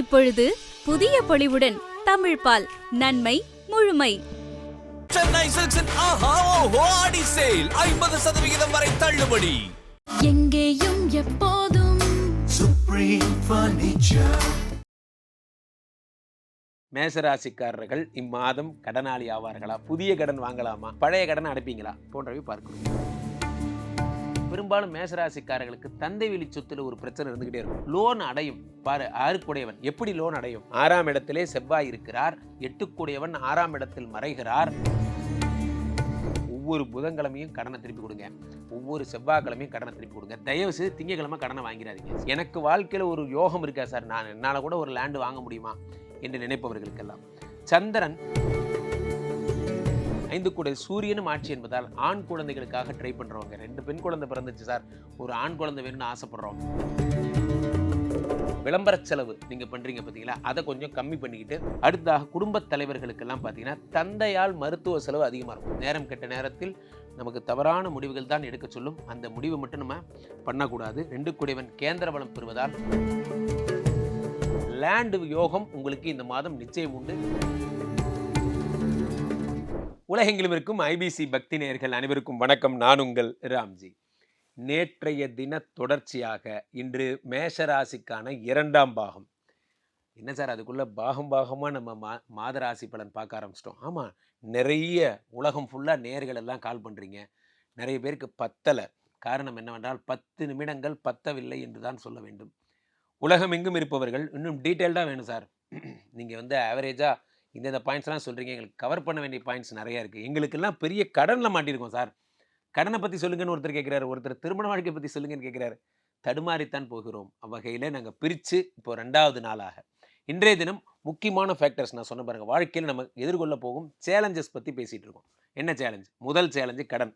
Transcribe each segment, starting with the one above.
இப்பொழுது புதிய பொலிவுடன் தமிழ் பால் நன்மை முழுமை. சென்னை சில்க்ஸின் ஆஹா ஓஹோ ஆடி சேல் ஐம்பது சதவிகிதம் வரை தள்ளுபடி. எங்கேயும் எப்போதும் மேசராசிக்காரர்கள் இம்மாதம் கடனாளி ஆவார்களா? புதிய கடன் வாங்கலாமா? பழைய கடன் அடைப்பீங்களா? போன்றவை பார்க்கணும். பெரும்பாலும் மேசராசிக்காரர்களுக்கு தந்தை வெளி சொத்துல ஒரு பிரச்சனை இருந்துகிட்டே இருக்கும். லோன் அடையும். பாரு ஆறுக்குடையவன். எப்படி லோன் அடையும்? ஆறாம் இடத்திலே செவ்வாய் இருக்கிறார். எட்டுக்குடையவன் ஆறாம் இடத்தில் மறைகிறார். ஒவ்வொரு புதன்கிழமையும் கடனை திருப்பி கொடுங்க. ஒவ்வொரு செவ்வாய்க்கிழமையும் கடனை திருப்பி கொடுங்க. தயவு செய்து திங்கக்கிழமை கடனை வாங்கிறாதீங்க எனக்கு வாழ்க்கையில் ஒரு யோகம் இருக்கா சார்? நான் என்னால் கூட ஒரு லேண்டு வாங்க முடியுமா? என்று நினைப்பவர்களுக்கெல்லாம். சந்திரன் ஐந்து கூட சூரியனும் ஆட்சி என்பதால் ஆண் குழந்தைகளுக்காக ட்ரை பண்ணுறவங்க ரெண்டு பெண் குழந்தை பிறந்துச்சு சார். ஒரு ஆண் குழந்தை வேணும்னு ஆசைப்படுறோம் விளம்பர செலவு நீங்கள் பண்ணுறீங்க பார்த்தீங்களா அதை கொஞ்சம் கம்மி பண்ணிக்கிட்டு அடுத்ததாக குடும்பத் தலைவர்களுக்கெல்லாம் பார்த்தீங்கன்னா தந்தையால் மருத்துவ செலவு அதிகமாக இருக்கும். நேரம் கெட்ட நேரத்தில் நமக்கு தவறான முடிவுகள் தான் எடுக்க சொல்லும். அந்த முடிவை மட்டும் நம்ம பண்ணக்கூடாது. ரெண்டு குடைவன் கேந்திர பலம் பெறுவதால் லேண்டு யோகம் உங்களுக்கு இந்த மாதம் நிச்சயம் உண்டு. உலகெங்கிலும் இருக்கும் ஐபிசி பக்தி நேயர்கள் அனைவருக்கும் வணக்கம். நான் உங்கள் ராம்ஜி. நேற்றைய தின தொடர்ச்சியாக இன்று மேஷராசிக்கான இரண்டாம் பாகம். என்ன சார் அதுக்குள்ள பாகம் பாகமாக நம்ம மா மாதராசி பலன் பார்க்க ஆரம்பிச்சிட்டோம். ஆமாம் நிறைய உலகம் ஃபுல்லாக நேர்கள் எல்லாம் கால் பண்ணுறீங்க நிறைய பேருக்கு பத்தலை. காரணம் என்னவென்றால் பத்து நிமிடங்கள் பத்தவில்லை என்று தான் சொல்ல வேண்டும். உலகம் எங்கும் இருப்பவர்கள் இன்னும் டீட்டெயில்டாக வேணும் சார். நீங்கள் வந்து ஆவரேஜாக இந்தந்த பாயிண்ட்ஸ்லாம் சொல்கிறீங்க எங்களுக்கு கவர் பண்ண வேண்டிய பாயிண்ட்ஸ் நிறையா இருக்குது எங்களுக்கெல்லாம் பெரிய கடனில் மாட்டியிருக்கோம் சார். கடனை பற்றி சொல்லுங்கன்னு ஒருத்தர் கேட்குறாரு. ஒருத்தர் திருமண வாழ்க்கை பற்றி சொல்லுங்கன்னு கேட்குறாரு. தடுமாறித்தான் போகிறோம். அவ்வகையில் நாங்கள் பிரித்து இப்போ ரெண்டாவது நாளாக. இன்றைய தினம் முக்கியமான ஃபேக்டர்ஸ் நான் சொன்ன பாருங்கள் வாழ்க்கையில் நம்ம எதிர்கொள்ள போகும் சேலஞ்சஸ் பற்றி பேசிகிட்டு இருக்கோம். என்ன சேலஞ்ச் முதல் சேலஞ்சு கடன்.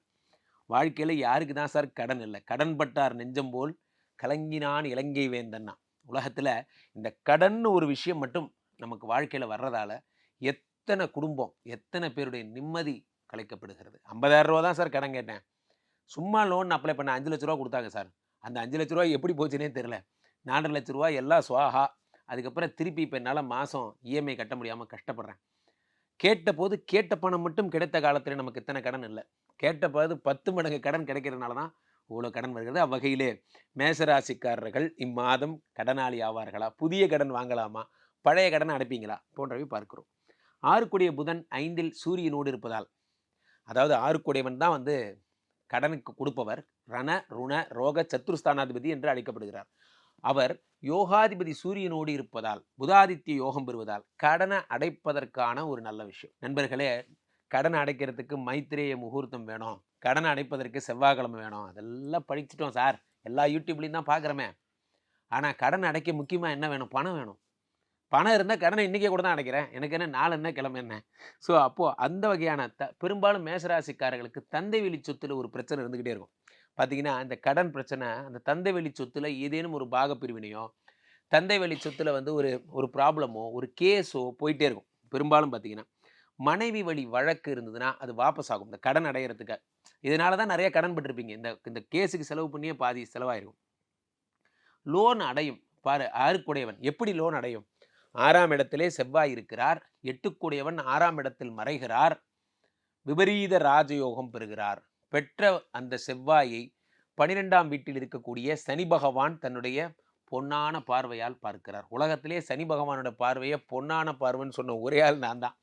வாழ்க்கையில் யாருக்கு தான் சார் கடன் இல்லை. கடன் பட்டார் நெஞ்சம் போல் கலங்கினான் இலங்கை வேந்தன்னா உலகத்தில் இந்த கடன் ஒரு விஷயம் மட்டும் நமக்கு வாழ்க்கையில் வர்றதால எத்தனை குடும்பம் எத்தனை பேருடைய நிம்மதி கலைக்கப்படுகிறது? ஐம்பதாயிரம் ரூபா தான் சார் கடன் கேட்டேன். சும்மா லோன் அப்ளை பண்ண அஞ்சு லட்ச ரூபா கொடுத்தாங்க சார். அந்த அஞ்சு லட்ச ரூபா எப்படி போச்சுன்னே தெரில நாலரை லட்ச ரூபா எல்லாம் சுவாகா அதுக்கப்புறம் திருப்பி இப்போ என்னால் மாதம் இஎம்ஐ கட்ட முடியாமல் கஷ்டப்படுறேன். கேட்டபோது கேட்ட பணம் மட்டும் கிடைத்த காலத்தில் நமக்கு இத்தனை கடன் இல்லை. கேட்டபோது பத்து மடங்கு கடன் கிடைக்கிறதுனால தான் இவ்வளோ கடன் வருகிறது. அவ்வகையிலே மேசராசிக்காரர்கள் இம்மாதம் கடனாளி ஆவார்களா? புதிய கடன் வாங்கலாமா? பழைய கடனை அடைப்பீங்களா? போன்றவை பார்க்கிறோம். ஆறுக்குடைய புதன் ஐந்தில் சூரியனோடு இருப்பதால் அதாவது ஆறுக்குடையவன் தான் வந்து கடனுக்கு கொடுப்பவர் ரண ருண ரோக சத்துருஸ்தானாதிபதி என்று அழைக்கப்படுகிறார். அவர் யோகாதிபதி சூரியனோடு இருப்பதால் புதாதித்ய யோகம் பெறுவதால் கடனை அடைப்பதற்கான ஒரு நல்ல விஷயம். நண்பர்களே கடன் அடைக்கிறதுக்கு மைத்திரேய முகூர்த்தம் வேணும். கடனை அடைப்பதற்கு செவ்வாய்க்கிழமை வேணும். அதெல்லாம் படிச்சுட்டோம் சார். எல்லா யூடியூப்லேயும் தான் பார்க்குறோமே. ஆனால் கடன் அடைக்க முக்கியமாக என்ன வேணும்? பணம் வேணும். பணம் இருந்தால் கடனை இன்றைக்கே கூட தான் அடைக்கிறேன். எனக்கு என்ன நாலு என்ன கிழமை என்ன? ஸோ அப்போது அந்த வகையான த பெரும்பாலும் மேசராசிக்காரர்களுக்கு தந்தை வெளி சொத்தில் ஒரு பிரச்சனை இருந்துக்கிட்டே இருக்கும். பார்த்தீங்கன்னா இந்த கடன் பிரச்சனை அந்த தந்தை வெளி சொத்தில் ஏதேனும் ஒரு பாகப்பிரிவினையோ தந்தை வெளி சொத்துல வந்து ஒரு ஒரு ப்ராப்ளமோ ஒரு கேஸோ போயிட்டே இருக்கும். பெரும்பாலும் பார்த்தீங்கன்னா மனைவி வழி வழக்கு இருந்ததுன்னா அது வாபஸ் ஆகும். இந்த கடன் அடையிறதுக்கு. இதனால தான் நிறைய கடன் பட்டிருப்பீங்க. இந்த இந்த கேஸுக்கு செலவு பண்ணியே பாதி செலவாயிருக்கும். லோன் அடையும். பாரு ஆருக்குடையவன் எப்படி லோன் அடையும்? ஆறாம் இடத்திலே செவ்வாய் இருக்கிறார். எட்டுக்குடையவன் ஆறாம் இடத்தில் மறைகிறார். விபரீத ராஜயோகம் பெறுகிறார். பெற்ற அந்த செவ்வாயை பனிரெண்டாம் வீட்டில் இருக்கக்கூடிய சனி பகவான் தன்னுடைய பொன்னான பார்வையால் பார்க்கிறார். உலகத்திலே சனி பகவானோட பார்வையை பொன்னான பார்வைன்னு சொன்ன ஒரே ஆள் நான் தான்.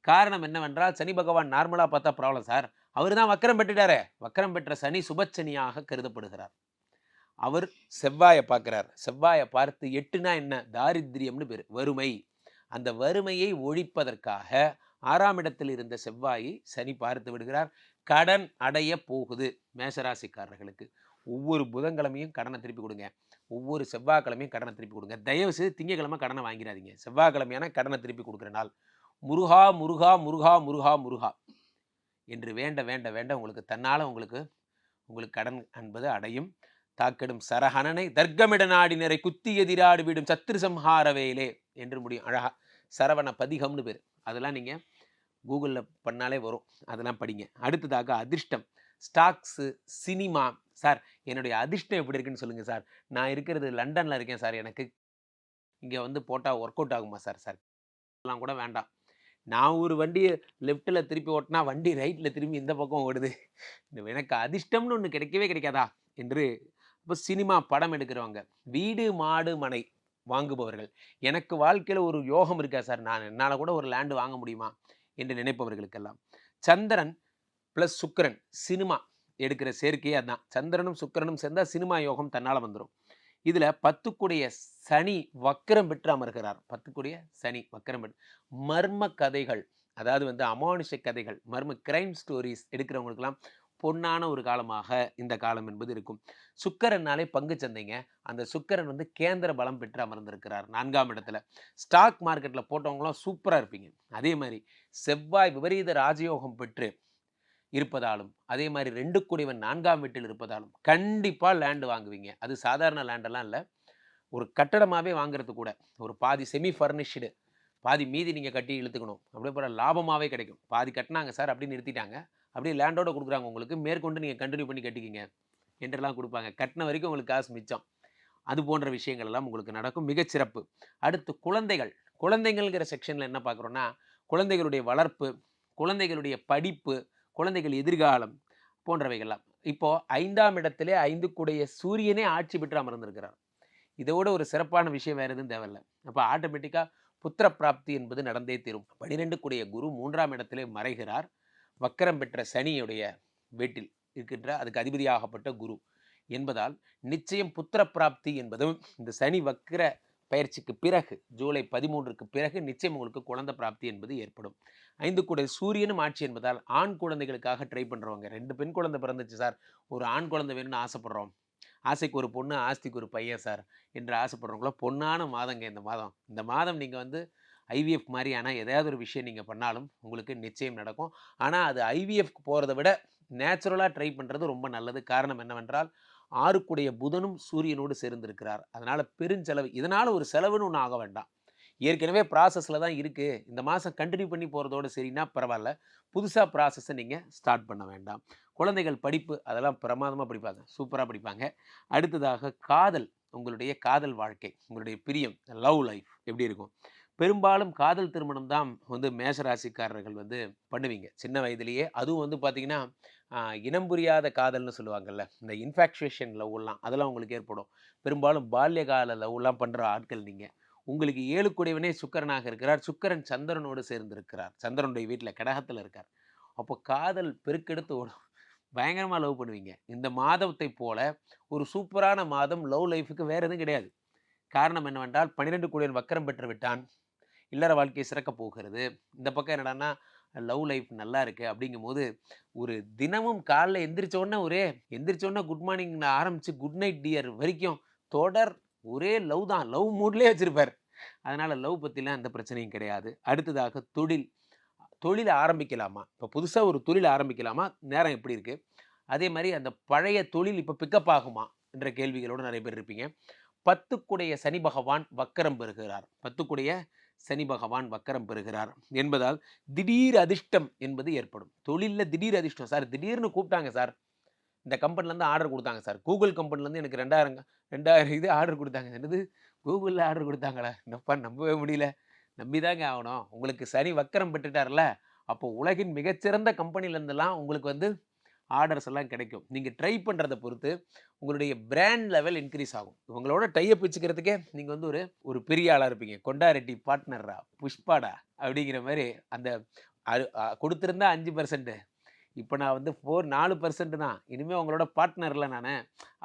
காரணம் என்னவென்றால் சனி பகவான் நார்மலாக பார்த்தா ப்ராப்ளம் சார் அவர் தான் வக்கரம் பெற்றுட்டாரே. வக்கரம் பெற்ற சனி சுபச்சனியாக கருதப்படுகிறார். அவர் செவ்வாயை பார்க்குறார். செவ்வாயை பார்த்து எட்டுனா என்ன? தாரித்ரியம்னு பேர். வறுமை. அந்த வறுமையை ஒழிப்பதற்காக ஆறாம் இடத்தில் இருந்த செவ்வாயை சனி பார்த்து விடுகிறார். கடன் அடைய போகுது மேசராசிக்காரர்களுக்கு. ஒவ்வொரு புதன்கிழமையும் கடனை திருப்பி கொடுங்க. ஒவ்வொரு செவ்வாய்க்கிழமையும் கடனை திருப்பி கொடுங்க. தயவு செய்து திங்கக்கிழமை கடனை வாங்கிடாதீங்க. செவ்வாய்க்கிழமையான கடனை திருப்பி கொடுக்குற நாள். முருகா முருகா முருகா முருகா முருகா என்று வேண்ட வேண்ட வேண்ட உங்களுக்கு தன்னால் உங்களுக்கு உங்களுக்கு கடன் என்பது அடையும். தாக்கெடும் சரஹணனை தர்க்கமிட நாடினரை குத்தி எதிராடு விடும் சத்ருசம்ஹார வேலே என்று முடியும். அழகா சரவண பதிகம்னு பேர். அதெல்லாம் நீங்கள் கூகுளில் பண்ணாலே வரும். அதெல்லாம் படிங்க. அடுத்ததாக அதிர்ஷ்டம். ஸ்டாக்ஸு சினிமா சார் என்னுடைய அதிர்ஷ்டம் எப்படி இருக்குன்னு சொல்லுங்கள் சார் நான் இருக்கிறது லண்டனில் இருக்கேன் சார் எனக்கு இங்கே வந்து போட்டால் ஒர்க் அவுட் ஆகுமா சார் சார் எல்லாம் கூட வேண்டாம். நான் ஒரு வண்டியை லெஃப்ட்டில் திருப்பி ஓட்டினா வண்டி ரைட்டில் திரும்பி இந்த பக்கம் ஓடுது. இந்த எனக்கு அதிர்ஷ்டம்னு ஒன்று கிடைக்கவே கிடைக்காதா? என்று இப்போ சினிமா படம் எடுக்கிறவங்க வீடு மாடு மனை வாங்குபவர்கள். எனக்கு வாழ்க்கையில் ஒரு யோகம் இருக்கா சார்? நான் என்னால் கூட ஒரு லேண்டு வாங்க முடியுமா? என்று நினைப்பவர்களுக்கெல்லாம். சந்திரன் ப்ளஸ் சுக்கரன் சினிமா எடுக்கிற சேர்க்கையே அதுதான் சந்திரனும் சுக்கரனும் சேர்ந்தால் சினிமா யோகம் தன்னால் வந்துடும் இதில் பத்துக்குடைய சனி வக்கரம் பெற்று அமர்கிறார். பத்துக்குடைய சனி வக்கரம் பெற்று மர்ம கதைகள் அதாவது வந்து அமானுஷ கதைகள் மர்ம கிரைம் ஸ்டோரிஸ் எடுக்கிறவங்களுக்கெல்லாம் பொன்னான ஒரு காலமாக இந்த காலம் என்பது இருக்கும். சுக்கரனாலே பங்கு சந்தைங்க. அந்த சுக்கரன் வந்து கேந்திர பலம் பெற்று அமர்ந்திருக்கிறார் நான்காம் இடத்துல. ஸ்டாக் மார்க்கெட்டில் போட்டவங்களாம் சூப்பராக இருப்பீங்க. அதே மாதிரி செவ்வாய் விபரீத ராஜயோகம் பெற்று இருப்பதாலும் அதே மாதிரி ரெண்டு குடிவன் நான்காம் வீட்டில் இருப்பதாலும் கண்டிப்பாக லேண்டு வாங்குவீங்க. அது சாதாரண லேண்டெல்லாம் இல்லை. ஒரு கட்டடமாகவே வாங்குறது கூட. ஒரு பாதி செமி ஃபர்னிஷ்டு பாதி மீதி நீங்கள் கட்டி இழுத்துக்கணும். அப்படியே போகிற லாபமாகவே கிடைக்கும். பாதி கட்டினாங்க சார் அப்படின்னு நிறுத்திட்டாங்க. அப்படியே லேண்டோட கொடுக்குறாங்க உங்களுக்கு. மேற்கொண்டு நீங்கள் கண்டினியூ பண்ணி கட்டிக்கிங்க. என்றெல்லாம் கொடுப்பாங்க. கட்டின வரைக்கும் உங்களுக்கு காசு மிச்சம். அது போன்ற விஷயங்கள் எல்லாம் உங்களுக்கு நடக்கும். மிகச்சிறப்பு அடுத்து குழந்தைகள். குழந்தைகள்ங்கிற செக்ஷனில் என்ன பார்க்குறோன்னா குழந்தைகளுடைய வளர்ப்பு குழந்தைகளுடைய படிப்பு குழந்தைகள் எதிர்காலம் போன்றவைகள்லாம் இப்போது ஐந்தாம் இடத்திலே ஐந்து கூடைய சூரியனே ஆட்சி பெற்று அமர்ந்திருக்கிறார். இதோட ஒரு சிறப்பான விஷயம் வேறு எதுவும் தேவையில்லை. அப்போ ஆட்டோமேட்டிக்காக புத்திர பிராப்தி என்பது நடந்தே தீரும். பனிரெண்டு கூடிய குரு மூன்றாம் இடத்திலே மறைகிறார். வக்கரம் பெற்ற சனியுடைய வீட்டில் இருக்கின்ற அதுக்கு அதிபதியாகப்பட்ட குரு என்பதால் நிச்சயம் புத்திர பிராப்தி என்பதும் இந்த சனி வக்கிர பயிற்சிக்கு பிறகு ஜூலை பதிமூன்றுக்கு பிறகு நிச்சயம் உங்களுக்கு குழந்தை பிராப்தி என்பது ஏற்படும். ஐந்து கூட சூரியனும் ஆட்சி என்பதால் ஆண் குழந்தைகளுக்காக ட்ரை பண்ணுறவங்க ரெண்டு பெண் குழந்தை பிறந்துச்சு சார் ஒரு ஆண் குழந்தை வேணும்னு ஆசைப்பட்றோம். ஆசைக்கு ஒரு பொண்ணு ஆஸ்திக்கு ஒரு பையன் சார் என்று ஆசைப்படுறவங்களோ பொண்ணான மாதங்க இந்த மாதம். இந்த மாதம் நீங்கள் வந்து ஐவிஎஃப் மாதிரியான ஏதாவது ஒரு விஷயம் நீங்கள் பண்ணாலும் உங்களுக்கு நிச்சயம் நடக்கும். ஆனால் அது ஐவிஎஃப்க்கு போகிறத விட நேச்சுரலாக ட்ரை பண்ணுறது ரொம்ப நல்லது. காரணம் என்னவென்றால் ஆறுக்குடைய புதனும் சூரியனோடு சேர்ந்திருக்கிறார். அதனால் பெருஞ்செலவு இதனால் ஒரு செலவுன்னு ஒன்றும் ஆக வேண்டாம். ஏற்கனவே ப்ராசஸில் தான் இருக்குது இந்த மாதம் கண்டினியூ பண்ணி போகிறதோட சரின்னா பரவாயில்ல. புதுசாக ப்ராசஸை நீங்கள் ஸ்டார்ட் பண்ண வேண்டாம். குழந்தைகள் படிப்பு அதெல்லாம் பிரமாதமாக படிப்பாங்க. சூப்பராக படிப்பாங்க. அடுத்ததாக காதல் உங்களுடைய காதல் வாழ்க்கை உங்களுடைய பிரியம் லவ் லைஃப் எப்படி இருக்கும்? பெரும்பாலும் காதல் திருமணம் தான் வந்து மேஷராசிக்காரர்கள் வந்து பண்ணுவீங்க. சின்ன வயதிலேயே. அதுவும் வந்து பார்த்தீங்கன்னா இனம் புரியாத காதல்னு சொல்லுவாங்கள்ல இந்த இன்ஃபாக்சுவேஷன் லவ்லாம் அதெல்லாம் உங்களுக்கு ஏற்படும். பெரும்பாலும் பால்ய கால லவ்லாம் பண்ணுற ஆட்கள் நீங்கள் உங்களுக்கு ஏழு சுக்கரனாக இருக்கிறார். சுக்கரன் சந்திரனோடு சேர்ந்திருக்கிறார். சந்திரனுடைய வீட்டில் கடகத்தில் இருக்கார். அப்போ காதல் பெருக்கெடுத்து ஓடும் பயங்கரமாக லவ் பண்ணுவீங்க. இந்த மாதத்தை போல ஒரு சூப்பரான மாதம் லவ் லைஃபுக்கு வேறு எதுவும் கிடையாது. காரணம் என்னவென்றால் பன்னிரெண்டு குடியன் வக்கரம் பெற்று விட்டான். இல்லற வாழ்க்கை சிறக்க போகிறது. இந்த பக்கம் என்னடான்னா லவ் லைஃப் நல்லா இருக்கு. அப்படிங்கும்போது ஒரு தினமும் காலைல எந்திரிச்சோடனே ஒரே எந்திரிச்சோடனே குட் மார்னிங் ஆரம்பித்து குட் நைட் டியர் வரைக்கும் தொடர் ஒரே லவ் தான். லவ் மூட்லேயே வச்சுருப்பார். அதனால் லவ் பற்றிலாம் எந்த பிரச்சனையும் கிடையாது. அடுத்ததாக தொழில். தொழிலை ஆரம்பிக்கலாமா? இப்போ புதுசாக ஒரு தொழில் ஆரம்பிக்கலாமா? நேரம் எப்படி இருக்குது அதே மாதிரி அந்த பழைய தொழில் இப்போ பிக்கப் ஆகுமா? என்ற கேள்விகளோடு நிறைய பேர் இருப்பீங்க. பத்துக்குடைய சனி பகவான் வக்கரம் பெறுகிறார். பத்துக்குடைய சனி பகவான் வக்கரம் பெறுகிறார் என்பதால் திடீர் அதிர்ஷ்டம் என்பது ஏற்படும். தொழிலில் திடீர் அதிர்ஷ்டம். சார் திடீர்னு கூப்பிட்டாங்க சார். இந்த கம்பெனிலேருந்து ஆர்டர் கொடுத்தாங்க சார். கூகுள் கம்பெனிலேருந்து எனக்கு ரெண்டாயிரம் ரெண்டாயிரம் இது ஆர்டர் கொடுத்தாங்க. என்னது? கூகுளில் ஆர்டர் கொடுத்தாங்களா? என்னப்பா நம்பவே முடியல. நம்பிதாங்க ஆகணும். உங்களுக்கு சனி வக்கரம் பெற்றுட்டார்ல. அப்போ உலகின் மிகச்சிறந்த கம்பெனிலேருந்தெல்லாம் உங்களுக்கு வந்து ஆர்டர்ஸ் எல்லாம் கிடைக்கும். நீங்கள் ட்ரை பண்ணுறதை பொறுத்து உங்களுடைய பிராண்ட் லெவல் இன்க்ரீஸ் ஆகும். உங்களோட டைப் வச்சுக்கிறதுக்கே நீங்கள் வந்து ஒரு ஒரு பெரிய ஆளாக இருப்பீங்க. கொண்டாரெட்டி பார்ட்னரா புஷ்பாடா அப்படிங்கிற மாதிரி அந்த கொடுத்துருந்தா அஞ்சு பர்சன்ட் இப்போ நான் வந்து ஃபோர் நாலு பர்சன்ட் தான். இனிமேல் உங்களோட பார்ட்னரில் நான்.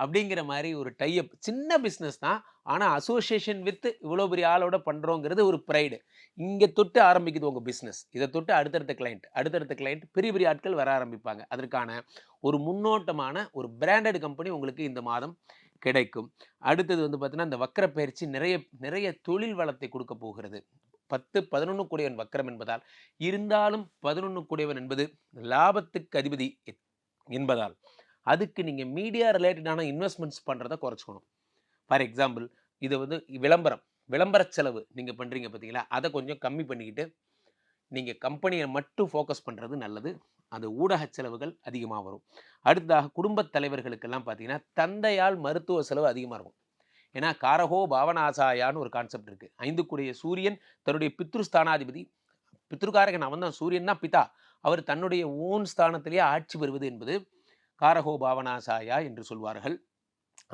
அப்படிங்கிற மாதிரி ஒரு டைப் சின்ன பிஸ்னஸ் தான். ஆனால் அசோசியேஷன் வித் இவ்வளோ பெரிய ஆளோட பண்ணுறோங்கிறது ஒரு ப்ரைடு இங்கே தொட்டு ஆரம்பிக்குது உங்கள் பிஸ்னஸ் இதை தொட்டு அடுத்தடுத்த கிளைண்ட் அடுத்தடுத்த கிளைண்ட் பெரிய பெரிய ஆட்கள் வர ஆரம்பிப்பாங்க. அதற்கான ஒரு முன்னோட்டமான ஒரு பிராண்டட் கம்பெனி உங்களுக்கு இந்த மாதம் கிடைக்கும். அடுத்தது வந்து பார்த்திங்கன்னா இந்த வக்கர பயிற்சி நிறைய நிறைய தொழில் வளத்தை கொடுக்க போகிறது. பத்து பதினொன்று கூடியவன் வக்கரம் என்பதால் இருந்தாலும் பதினொன்று கூடியவன் என்பது லாபத்துக்கு அதிபதி என்பதால் அதுக்கு நீங்கள் மீடியா ரிலேட்டடான இன்வெஸ்ட்மெண்ட்ஸ் பண்ணுறதை குறைச்சிக்கணும். ஃபார் எக்ஸாம்பிள் இது வந்து விளம்பரம் விளம்பர செலவு நீங்கள் பண்ணுறீங்க பார்த்தீங்களா? அதை கொஞ்சம் கம்மி பண்ணிக்கிட்டு நீங்கள் கம்பெனியை மட்டும் ஃபோக்கஸ் பண்ணுறது நல்லது. அந்த ஊடக செலவுகள் அதிகமாக வரும். அடுத்ததாக குடும்பத் தலைவர்களுக்கெல்லாம் பார்த்தீங்கன்னா தந்தையால் மருத்துவ செலவு அதிகமாக இருக்கும். ஏன்னா காரகோ பாவனாசாயான்னு ஒரு கான்செப்ட் இருக்கு. ஐந்துக்குடைய சூரியன் தன்னுடைய பித்ருஸ்தானாதிபதி பித்ருகாரகன் அவன் தான் சூரியன்னா பிதா. அவர் தன்னுடைய ஓன் ஸ்தானத்திலேயே ஆட்சி பெறுவது என்பது காரகோ பாவனாசாயா என்று சொல்வார்கள்.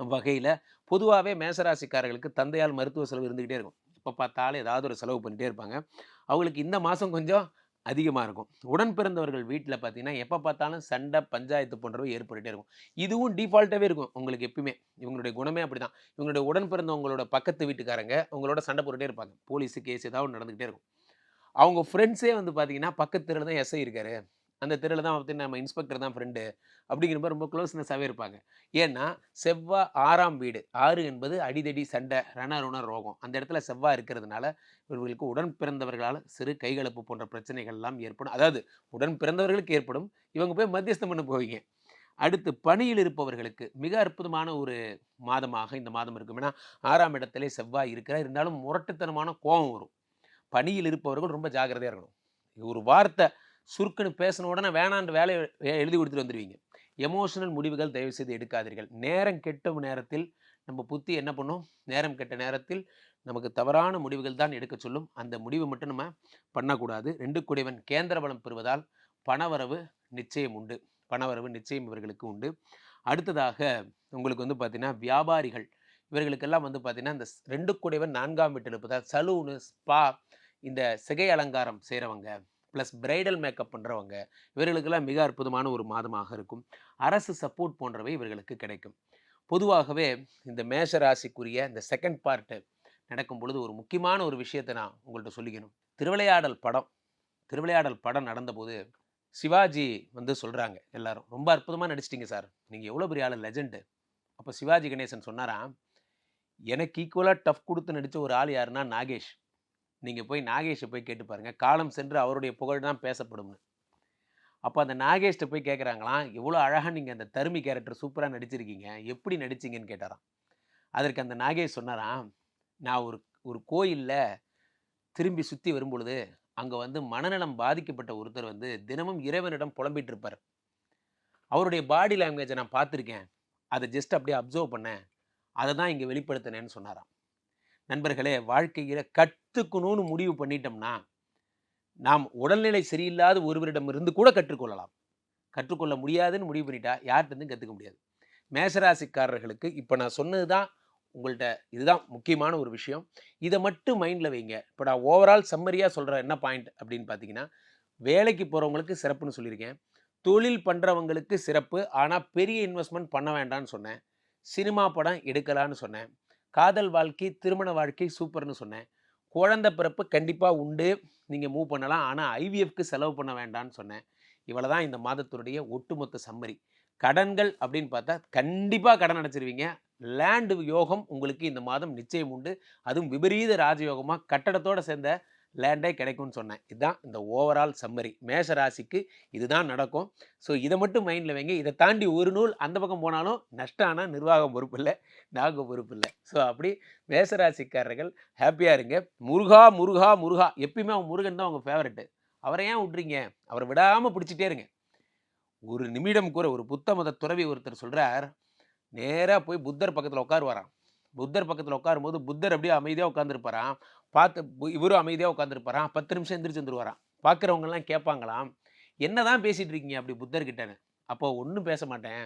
அவ்வகையில் பொதுவாகவே மேசராசிக்காரர்களுக்கு தந்தையால் மருத்துவ செலவு இருந்துக்கிட்டே இருக்கும். இப்போ பார்த்தாலும் ஏதாவது ஒரு செலவு பண்ணிட்டே இருப்பாங்க. அவங்களுக்கு இந்த மாதம் கொஞ்சம் அதிகமாக இருக்கும். உடன் பிறந்தவர்கள் வீட்டில் பார்த்தீங்கன்னா எப்போ பார்த்தாலும் சண்டை பஞ்சாயத்து போன்றவை ஏற்பட்டுட்டே இருக்கும். இதுவும் டிஃபால்ட்டாகவே இருக்கும் உங்களுக்கு எப்பயுமே. இவங்களுடைய குணமே அப்படி தான் இவங்களுடைய உடன் பிறந்தவங்களோட பக்கத்து வீட்டுக்காரங்க உங்களோட சண்டை போட்டுட்டே இருப்பாங்க. போலீஸு கேஸ் ஏதாவது நடந்துகிட்டே நடந்துக்கிட்டே இருக்கும். அவங்க ஃப்ரெண்ட்ஸே வந்து பார்த்தீங்கன்னா பக்கத்தில் தான் எஸ்ஐ இருக்காரு. அந்த தெருவில் தான் பார்த்து நம்ம இன்ஸ்பெக்டர் தான் ஃப்ரெண்டு அப்படிங்கிறப்ப ரொம்ப க்ளோஸ்னஸாகவே இருப்பாங்க. ஏன்னா செவ்வாய் ஆறாம் வீடு ஆறு என்பது அடிதடி சண்டை ரணருண ரோகம். அந்த இடத்துல செவ்வாய் இருக்கிறதுனால இவர்களுக்கு உடன் பிறந்தவர்களால் சிறு கைகலப்பு போன்ற பிரச்சனைகள் எல்லாம் ஏற்படும். அதாவது உடன் பிறந்தவர்களுக்கு ஏற்படும் இவங்க போய் மத்தியஸ்தம் பண்ண போவீங்க. அடுத்து பணியில் இருப்பவர்களுக்கு மிக அற்புதமான ஒரு மாதமாக இந்த மாதம் இருக்கும். ஏன்னா ஆறாம் இடத்திலே செவ்வாய் இருக்கிறார். இருந்தாலும் முரட்டுத்தனமான கோபம் வரும். பணியில் இருப்பவர்கள் ரொம்ப ஜாக்கிரதையாக இருக்கணும். ஒரு வார்த்தை சுருக்குன்னு பேசின உடனே வேணான்ற வேலையை எழுதி கொடுத்துட்டு வந்துடுவீங்க எமோஷனல் முடிவுகள் தயவு செய்து எடுக்காதீர்கள். நேரம் கெட்ட நேரத்தில் நம்ம புத்தி என்ன பண்ணும்? நேரம் கெட்ட நேரத்தில் நமக்கு தவறான முடிவுகள் தான் எடுக்க சொல்லும். அந்த முடிவு மட்டும் நம்ம பண்ணக்கூடாது. ரெண்டு குடைவன் கேந்திர பலம் பெறுவதால் பணவரவு நிச்சயம் உண்டு. பணவரவு நிச்சயம் இவர்களுக்கு உண்டு. அடுத்ததாக உங்களுக்கு வந்து பார்த்திங்கன்னா வியாபாரிகள். இவர்களுக்கெல்லாம் வந்து பார்த்தீங்கன்னா இந்த ரெண்டு குடைவன் நான்காம் வீட்டில் இருப்பதால் சலூனு ஸ்பா இந்த சிகை அலங்காரம் செய்கிறவங்க ப்ளஸ் பிரைடல் மேக்கப் பண்ணுறவங்க இவர்களுக்கெல்லாம் மிக அற்புதமான ஒரு மாதமாக இருக்கும். அரசு சப்போர்ட் போன்றவை இவர்களுக்கு கிடைக்கும். பொதுவாகவே இந்த மேஷ ராசிக்குரிய இந்த செகண்ட் பார்ட்டு நடக்கும் பொழுது ஒரு முக்கியமான ஒரு விஷயத்தை நான் உங்கள்கிட்ட சொல்லிக்கணும். திருவிளையாடல் படம் திருவிளையாடல் படம் நடந்தபோது சிவாஜி வந்து சொல்கிறாங்க எல்லாரும். ரொம்ப அற்புதமாக நடிச்சிட்டிங்க சார் நீங்கள் எவ்வளோ பெரிய ஆள் லெஜெண்டு அப்போ சிவாஜி கணேசன் சொன்னாராம் எனக்கு ஈக்குவலாக டஃப் கொடுத்து நடித்த ஒரு ஆள் யாருன்னா நாகேஷ். நீங்கள் போய் நாகேஷை போய் கேட்டு பாருங்கள் காலம் சென்று அவருடைய புகழ் தான் பேசப்படும்னு. அப்போ அந்த நாகேஷ்ட போய் கேட்குறாங்களாம் எவ்வளோ அழகாக நீங்கள் அந்த தருமி கேரக்டர் சூப்பராக நடிச்சிருக்கீங்க. எப்படி நடிச்சிங்கன்னு கேட்டாராம். அதற்கு அந்த நாகேஷ் சொன்னாராம் நான் ஒரு ஒரு கோயிலில் திரும்பி சுற்றி வரும்பொழுது அங்கே வந்து மனநலம் பாதிக்கப்பட்ட ஒருத்தர் வந்து தினமும் இறைவனிடம் புலம்பிட்டு இருப்பார் அவருடைய பாடி லாங்குவேஜை நான் பார்த்துருக்கேன். அதை ஜஸ்ட் அப்படியே அப்சர்வ் பண்ணேன். அதை தான் இங்கே வெளிப்படுத்தினேன்னு சொன்னாராம். நண்பர்களே வாழ்க்கையில் கட் கற்றுக்கணும்னு முடிவு பண்ணிட்டோம்னா நாம் உடல்நிலை சரியில்லாத ஒருவரிடம் இருந்து கூட கற்றுக்கொள்ளலாம். கற்றுக்கொள்ள முடியாதுன்னு முடிவு பண்ணிட்டா யார்கிட்ட கற்றுக்க முடியாது. மேசராசிக்காரர்களுக்கு இப்போ நான் சொன்னது தான் உங்கள்கிட்ட இதுதான் முக்கியமான ஒரு விஷயம். இதை மட்டும் மைண்டில் வைங்க. இப்போ நான் ஓவரால் சம்மரியாக சொல்கிற என்ன பாயிண்ட் அப்படின்னு பார்த்தீங்கன்னா வேலைக்கு போகிறவங்களுக்கு சிறப்புன்னு சொல்லியிருக்கேன். தொழில் பண்ணுறவங்களுக்கு சிறப்பு ஆனால் பெரிய இன்வெஸ்ட்மெண்ட் பண்ண வேண்டாம்னு சொன்னேன். சினிமா படம் எடுக்கலான்னு சொன்னேன். காதல் வாழ்க்கை திருமண வாழ்க்கை சூப்பர்னு சொன்னேன். குழந்தை பிறப்பு கண்டிப்பாக உண்டு. நீங்கள் மூவ் பண்ணலாம். ஆனால் ஐவிஎஃப்க்கு செலவு பண்ண வேண்டாம்னு சொன்னேன். இவ்வளோ தான் இந்த மாதத்துடைய ஒட்டுமொத்த சம்மரி கடன்கள் அப்படின்னு பார்த்தா கண்டிப்பாக கடன் அடைச்சிருவீங்க. லேண்டு யோகம் உங்களுக்கு இந்த மாதம் நிச்சயம் உண்டு. அதுவும் விபரீத ராஜயோகமாக கட்டடத்தோடு சேர்ந்த லேண்டே கிடைக்கும்னு சொன்னேன். இதுதான் இந்த ஓவரால் சம்மரி மேஷ ராசிக்கு இதுதான் நடக்கும். ஸோ இதை மட்டும் மைண்டில் வைங்க. இதை தாண்டி ஒரு நூல் அந்த பக்கம் போனாலும் நஷ்டம் ஆனால் நிர்வாகம் பொறுப்பு இல்லை நாக பொறுப்பு இல்லை. ஸோ அப்படி மேசராசிக்காரர்கள் ஹாப்பியாக இருங்க. முருகா முருகா முருகா. எப்பயுமே அவங்க முருகன் தான் அவங்க ஃபேவரெட்டு அவரை ஏன் விட்றீங்க அவரை விடாமல் பிடிச்சிட்டே இருங்க. ஒரு நிமிடம் கூட ஒரு புத்த மத துறவி ஒருத்தர் சொல்கிறார் நேராக போய் புத்தர் பக்கத்தில் உட்காருவாராம். புத்தர் பக்கத்தில் உட்காரும்போது புத்தர் அப்படியே அமைதியாக உட்காந்துருப்பாராம் பார்த்து இவரும் அமைதியாக உட்காந்துருப்பாராம் பத்து நிமிஷம் எந்திரிச்சு வந்துருவாராம். பார்க்குறவங்கலாம் கேட்பாங்களாம் என்ன தான் பேசிகிட்டு இருக்கீங்க? அப்படி புத்தர்கிட்டன்னு அப்போ ஒன்றும் பேச மாட்டேன்.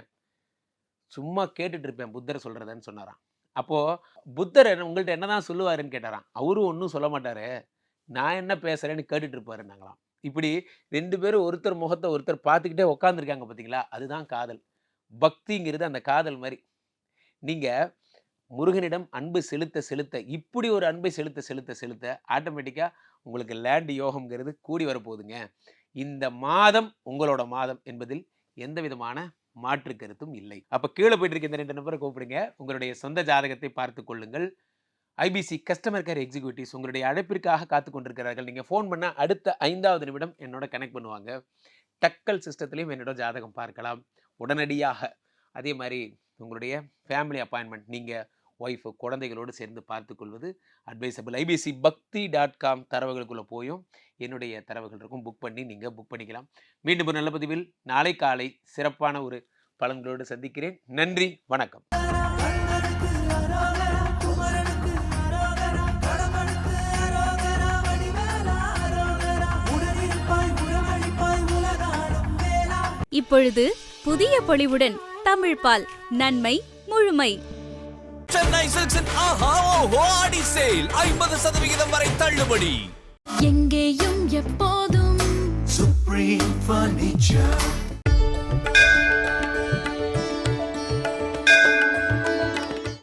சும்மா கேட்டுட்டு இருப்பேன் புத்தர் சொல்கிறதன்னு சொன்னாராம். அப்போது புத்தர் என்ன உங்கள்கிட்ட என்ன தான் சொல்லுவாருன்னு? கேட்டாராம். அவரும் ஒன்றும் சொல்ல மாட்டார். நான் என்ன பேசுகிறேன்னு கேட்டுட்டு இருப்பாருன்னாங்களாம். இப்படி ரெண்டு பேரும் ஒருத்தர் முகத்தை ஒருத்தர் பார்த்துக்கிட்டே உட்காந்துருக்காங்க பார்த்தீங்களா அதுதான் காதல். பக்திங்கிறது அந்த காதல் மாதிரி. நீங்கள் முருகனிடம் அன்பு செலுத்த செலுத்த இப்படி ஒரு அன்பை செலுத்த செலுத்த செலுத்த ஆட்டோமேட்டிக்காக உங்களுக்கு லேண்டு யோகம்ங்கிறது கூடி வரப்போகுதுங்க. இந்த மாதம் உங்களோட மாதம் என்பதில் எந்த விதமான மாற்று கருத்தும் இல்லை. அப்போ கீழே போயிட்டு இருக்க இந்த ரெண்டு நம்பரை கூப்பிடுங்க. உங்களுடைய சொந்த ஜாதகத்தை பார்த்து கொள்ளுங்கள். ஐபிசி கஸ்டமர் கேர் எக்ஸிக்யூட்டிவ்ஸ் உங்களுடைய அழைப்பிற்காக காத்து கொண்டிருக்கிறார்கள். நீங்கள் ஃபோன் பண்ணால் அடுத்த ஐந்தாவது நிமிடம் என்னோட கனெக்ட் பண்ணுவாங்க. டக்கல் சிஸ்டத்துலேயும் என்னோட ஜாதகம் பார்க்கலாம். உடனடியாக. அதே மாதிரி உங்களுடைய ஃபேமிலி அப்பாயின்மெண்ட் நீங்கள் ஒய்ஃபு குழந்தைகளோடு சேர்ந்து பார்த்துக்கொள்வது advisable IBC Bhakti dot com தரவுகளுக்குள்ளே போயும். என்னுடைய தரவுகள் இருக்கும். புக் பண்ணி நீங்கள் புக் பண்ணிக்கலாம். மீண்டும் ஒரு நல்லபதிவில் நாளை காலை சிறப்பான ஒரு பலன்களோடு சந்திக்கிறேன். நன்றி. வணக்கம். இப்பொழுது புதிய பொலிவுடன் தமிழ் பால் நன்மை முழுமை. சென்னை சில்க்ஸின் ஆஹா ஓஹோ ஆடி சேல். ஐம்பது சதவிகிதம் வரை தள்ளுபடி. எங்கேயும் எப்போதும் Supreme Furniture.